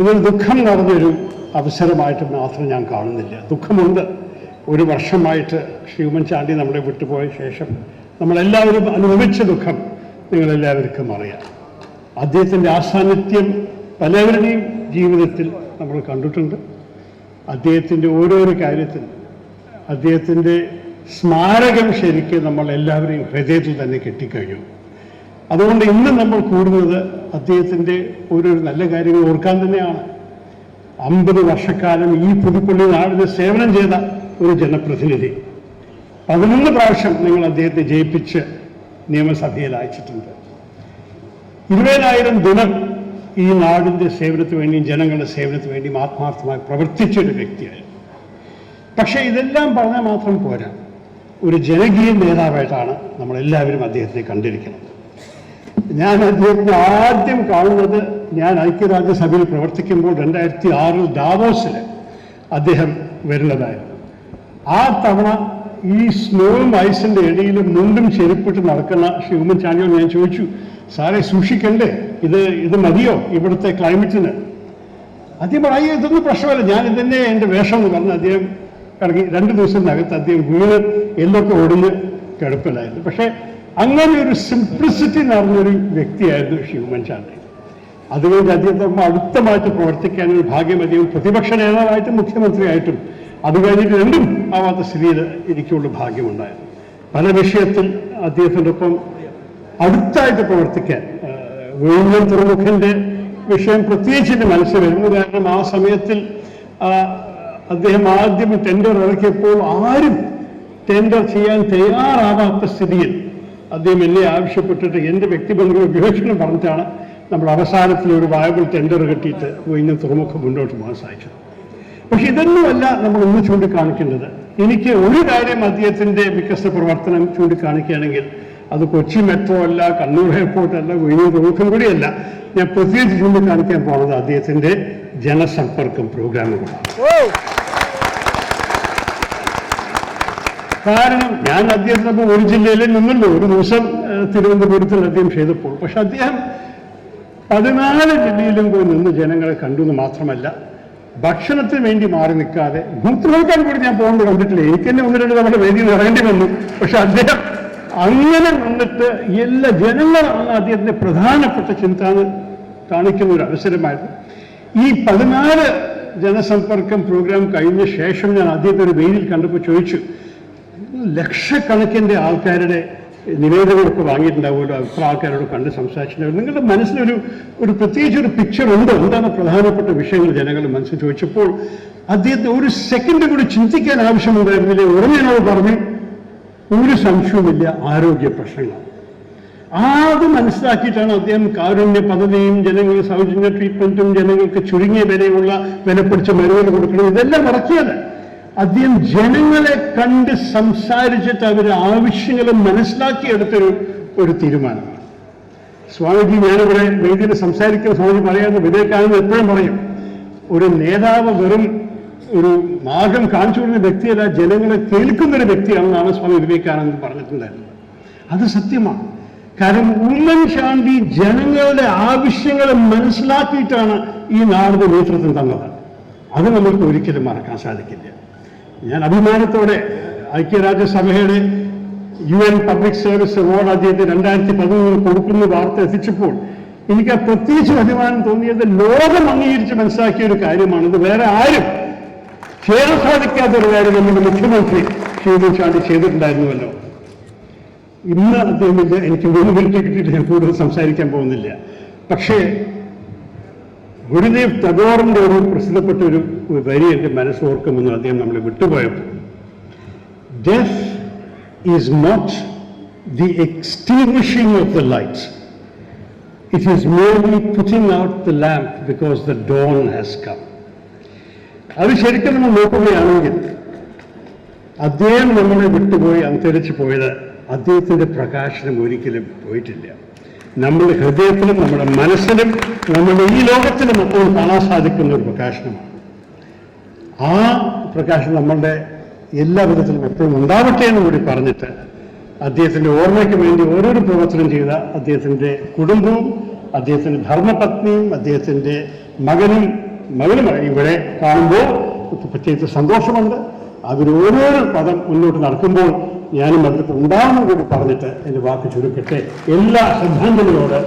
ഇതൊരു ദുഃഖം നിറഞ്ഞൊരു അവസരമായിട്ട് മാത്രം ഞാൻ കാണുന്നില്ല. ദുഃഖമുണ്ട്. ഒരു വർഷമായിട്ട് ഹ്യൂമൻ ചാണ്ടി നമ്മളെ വിട്ടുപോയ ശേഷം നമ്മളെല്ലാവരും അനുഭവിച്ച ദുഃഖം നിങ്ങളെല്ലാവർക്കും അറിയാം. അദ്ദേഹത്തിന്റെ ആസാന്നിധ്യം പലവരുടെയും ജീവിതത്തിൽ നമ്മൾ കണ്ടിട്ടുണ്ട്. അദ്ദേഹത്തിന്റെ ഓരോരോ കാര്യത്തിൽ അദ്ദേഹത്തിന്റെ സ്മാരകം ശരിക്കും നമ്മൾ എല്ലാവരെയും ഹൃദയത്തിൽ തന്നെ കെട്ടിക്കഴിഞ്ഞു. അതുകൊണ്ട് ഇന്ന് നമ്മൾ കൂടുന്നത് അദ്ദേഹത്തിന്റെ ഒരു നല്ല കാര്യങ്ങൾ ഓർക്കാൻ തന്നെയാണ്. അമ്പത് വർഷക്കാലം ഈ പുതുപ്പള്ളി നാടിന് സേവനം ചെയ്ത ഒരു ജനപ്രതിനിധി. പതിനൊന്ന് പ്രാവശ്യം നിങ്ങൾ അദ്ദേഹത്തെ ജയിപ്പിച്ച് നിയമസഭയിൽ അയച്ചിട്ടുണ്ട്. ഇരുപതിനായിരം ദിനം ഈ നാടിന്റെ സേവനത്തിന് വേണ്ടിയും ജനങ്ങളുടെ സേവനത്തിന് വേണ്ടിയും ആത്മാർത്ഥമായി പ്രവർത്തിച്ച ഒരു വ്യക്തിയായിരുന്നു പക്ഷേ ഇതെല്ലാം പറഞ്ഞാൽ മാത്രം പോരാ. ഒരു ജനകീയ നേതാവായിട്ടാണ് നമ്മളെല്ലാവരും അദ്ദേഹത്തെ കണ്ടിരിക്കുന്നത്. ഞാൻ അദ്ദേഹത്തെ ആദ്യം കാണുന്നത് ഞാൻ ഐക്യരാജ്യസഭയിൽ പ്രവർത്തിക്കുമ്പോൾ രണ്ടായിരത്തി ആറിൽ ഡാവോസിൽ അദ്ദേഹം വരുന്നതായിരുന്നു. ആ തവണ ഈ സ്നോയും ഐസിന്റെ ഇടയിൽ മുണ്ടും ചെരുപ്പിട്ട് നടക്കുന്ന ശ്രീ ഉമ്മൻചാണ്ടിയോട് ഞാൻ ചോദിച്ചു സാറേ സൂക്ഷിക്കണ്ടേ? ഇത് ഇത് മതിയോ ഇവിടുത്തെ ക്ലൈമറ്റിന്? അദ്ദേഹം പറയുക ഇതൊന്നും പ്രശ്നമല്ല. ഞാൻ ഇതന്നെ എന്റെ വേഷം എന്ന് പറഞ്ഞ് അദ്ദേഹം ഇറങ്ങി. രണ്ട് ദിവസത്തിനകത്ത് അദ്ദേഹം വീണ് എല്ലൊക്കെ ഒടിഞ്ഞ് കിടപ്പിലായിരുന്നു. പക്ഷേ അങ്ങനെ ഒരു സിംപ്ലിസിറ്റി നിറഞ്ഞൊരു വ്യക്തിയായിരുന്നു ശ്രീ ഉമ്മൻചാണ്ടി അതുകൊണ്ട് അദ്ദേഹത്തെ അടുത്തമായിട്ട് പ്രവർത്തിക്കാൻ ഒരു ഭാഗ്യം അദ്ദേഹം പ്രതിപക്ഷ നേതാവായിട്ടും മുഖ്യമന്ത്രിയായിട്ടും അത് കഴിഞ്ഞിട്ട് രണ്ടും ആവാത്ത സ്ഥിതിയിൽ എനിക്കുള്ള ഭാഗ്യമുണ്ടായിരുന്നു പല വിഷയത്തിൽ അദ്ദേഹത്തിന്റെ ഒപ്പം അടുത്തായിട്ട് പ്രവർത്തിക്കാൻ വീണ്ടും തുറമുഖന്റെ വിഷയം പ്രത്യേകിച്ച് എന്റെ മനസ്സിൽ വരുന്നു. കാരണം ആ സമയത്തിൽ അദ്ദേഹം ആദ്യം ടെൻഡർ ഇറക്കിയപ്പോൾ ആരും ടെൻഡർ ചെയ്യാൻ തയ്യാറാവാത്ത സ്ഥിതിയിൽ അദ്ദേഹം എന്നെ ആവശ്യപ്പെട്ടിട്ട് എന്റെ വ്യക്തിബന്ധങ്ങൾ ഉപയോഗിക്കണം പറഞ്ഞിട്ടാണ് നമ്മൾ അവസാനത്തിൽ ഒരു വയബിൾ ടെൻഡർ കെട്ടിയിട്ട് ഇന്ന് തുറമുഖം മുന്നോട്ട് പോകാൻ സാധിച്ചത്. പക്ഷെ ഇതൊന്നുമല്ല നമ്മൾ ഒന്ന് ചൂണ്ടിക്കാണിക്കേണ്ടത്. എനിക്ക് ഒരു കാര്യം അദ്ദേഹത്തിന്റെ വികസന പ്രവർത്തനം ചൂണ്ടിക്കാണിക്കുകയാണെങ്കിൽ അത് കൊച്ചി മെട്രോ അല്ല കണ്ണൂർ എയർപോർട്ട് അല്ല വിഴിഞ്ഞൂർ തുറമുഖം കൂടിയല്ല. ഞാൻ പ്രത്യേകിച്ച് ചൂണ്ടിക്കാണിക്കാൻ പോകുന്നത് അദ്ദേഹത്തിന്റെ ജനസമ്പർക്കം പ്രോഗ്രാമുകളാണ് കാരണം ഞാൻ അദ്ദേഹത്തിനൊപ്പം ഒരു ജില്ലയിൽ നിന്നുണ്ട്. ഒരു ദിവസം തിരുവനന്തപുരത്തിൽ അദ്ദേഹം ചെയ്തപ്പോൾ. പക്ഷെ അദ്ദേഹം പതിനാല് ജില്ലയിലും പോയി നിന്ന് ജനങ്ങളെ കണ്ടു എന്ന് മാത്രമല്ല ഭക്ഷണത്തിന് വേണ്ടി മാറി നിൽക്കാതെ മൂത്രമൊഴിക്കാൻ കൂടി ഞാൻ പോകുന്നത് കണ്ടിട്ടില്ല. എനിക്ക് തന്നെ ഒന്ന് രണ്ട് നമ്മുടെ വേദിയിൽ ഇറങ്ങേണ്ടി വന്നു. പക്ഷെ അദ്ദേഹം അങ്ങനെ നിന്നിട്ട് എല്ലാ ജനങ്ങളാണ് അദ്ദേഹത്തിന്റെ പ്രധാനപ്പെട്ട ചിന്ത കാണിക്കുന്ന ഒരു അവസരമായിരുന്നു. ഈ പതിനാല് ജനസമ്പർക്കം പ്രോഗ്രാം കഴിഞ്ഞ ശേഷം ഞാൻ അദ്ദേഹത്തെ ഒരു വേദിയിൽ കണ്ടപ്പോൾ ചോദിച്ചു ലക്ഷക്കണക്കിന്റെ ആൾക്കാരുടെ നിവേദനങ്ങളൊക്കെ വാങ്ങിയിട്ടുണ്ടാവുമല്ലോ. അത്ര ആൾക്കാരോട് കണ്ട് സംസാരിച്ചിട്ടുണ്ടാവും നിങ്ങളുടെ മനസ്സിലൊരു ഒരു പ്രത്യേകിച്ച് ഒരു പിക്ചർ ഉണ്ട്? എന്താണ് പ്രധാനപ്പെട്ട വിഷയങ്ങൾ ജനങ്ങൾ മനസ്സിൽ ചോദിച്ചപ്പോൾ അദ്ദേഹത്തെ ഒരു സെക്കൻഡ് കൂടി ചിന്തിക്കാൻ ആവശ്യമുണ്ടായിരുന്നില്ല? ഉടനെ എന്നോട് പറഞ്ഞു ഒരു സംശയവുമില്ല ആരോഗ്യ പ്രശ്നങ്ങൾ അത് മനസ്സിലാക്കിയിട്ടാണ് അദ്ദേഹം കാരുണ്യ പദ്ധതിയും ജനങ്ങൾ സൗജന്യ ട്രീറ്റ്മെന്റും ജനങ്ങൾക്ക് ചുരുങ്ങിയ വിലയുള്ള വിലപ്പിടിച്ച മരുന്നുകൾ കൊടുക്കണം ഇതെല്ലാം ഇറക്കിയത് അദ്ദേഹം ജനങ്ങളെ കണ്ട് സംസാരിച്ചിട്ട് അവരുടെ ആവശ്യങ്ങൾ മനസ്സിലാക്കിയെടുത്തൊരു ഒരു തീരുമാനമാണ്. സ്വാമിജി ഞാനിവിടെ വേദിയിൽ സംസാരിക്കുന്ന സ്വാമിജി പറയാമെന്ന് വിവേകാനന്ദ എപ്പോഴും പറയും ഒരു നേതാവ് വെറും ഒരു മാർഗം കാണിച്ചു കൊടുക്കുന്ന വ്യക്തിയല്ല ജനങ്ങളെ കേൾക്കുന്ന ഒരു വ്യക്തിയാണെന്നാണ് സ്വാമി വിവേകാനന്ദൻ പറഞ്ഞിട്ടുണ്ടായിരുന്നത്. അത് സത്യമാണ്. കാരണം ഉമ്മൻചാണ്ടി ജനങ്ങളുടെ ആവശ്യങ്ങളെ മനസ്സിലാക്കിയിട്ടാണ് ഈ നാടിന് നേതൃത്വം തന്നത്. അത് നമുക്ക് ഒരിക്കലും മറക്കാൻ സാധിക്കില്ല. ഞാൻ അഭിമാനത്തോടെ ഐക്യരാജ്യസഭയുടെ U N public service award അദ്ദേഹത്തിന് രണ്ടായിരത്തി പതിമൂന്നിൽ കൊടുക്കുന്ന വാർത്ത എത്തിച്ചപ്പോൾ എനിക്ക് പ്രത്യേകിച്ച് അഭിമാനം തോന്നിയത് ലോകം അംഗീകരിച്ച് മനസ്സിലാക്കിയ ഒരു കാര്യമാണിത്. വേറെ ആരും ചെയ്യാൻ സാധിക്കാത്ത ഒരു കാര്യം നമ്മുടെ മുഖ്യമന്ത്രി ശ്രീമതി ചാണ്ടി ചെയ്തിട്ടുണ്ടായിരുന്നുവല്ലോ. ഇന്ന് അദ്ദേഹം എനിക്ക് ഒരു മിനിറ്റ് കിട്ടിയിട്ട് ഞാൻ കൂടുതൽ സംസാരിക്കാൻ പോകുന്നില്ല. പക്ഷേ ഗുരുദേവ് ടാഗോറിന്റെ ഒരു പ്രസിദ്ധപ്പെട്ട ഒരു വരി എന്റെ മനസ്സോർക്കുമെന്ന് അദ്ദേഹം നമ്മളെ വിട്ടുപോയപ്പോൾ. Death is not the extinguishing of the light it is merely putting out the lamp because the dawn has come അത് ശരിക്കും നമ്മൾ നോക്കുകയാണെങ്കിൽ അദ്ദേഹം നമ്മളെ വിട്ടുപോയി അന്തരിച്ചു പോയത് അദ്ദേഹത്തിന്റെ പ്രകാശനം ഒരിക്കലും പോയിട്ടില്ല. നമ്മുടെ ഹൃദയത്തിലും നമ്മുടെ മനസ്സിലും നമ്മുടെ ഈ ലോകത്തിലും അപ്പോൾ കാണാൻ സാധിക്കുന്ന ഒരു പ്രകാശനമാണ്. ആ പ്രകാശം നമ്മളുടെ എല്ലാ വിധത്തിലും എപ്പോഴും ഉണ്ടാവട്ടെ എന്ന് കൂടി പറഞ്ഞിട്ട് അദ്ദേഹത്തിന്റെ ഓർമ്മയ്ക്ക് വേണ്ടി ഓരോരോ പ്രവർത്തനം ചെയ്ത അദ്ദേഹത്തിന്റെ കുടുംബവും അദ്ദേഹത്തിന്റെ ധർമ്മപത്നിയും അദ്ദേഹത്തിന്റെ മകനും മകനും ഇവിടെ കാണുമ്പോൾ പ്രത്യേകിച്ച് സന്തോഷമുണ്ട്. അവരോരോ പദം മുന്നോട്ട് നടക്കുമ്പോൾ ഞാനും അതിൽ ഉണ്ടാവണം കൂടി പറഞ്ഞിട്ട് എന്റെ വാക്ക് ചുരുക്കട്ടെ. എല്ലാ ശ്രദ്ധാഞ്ജലിയോട്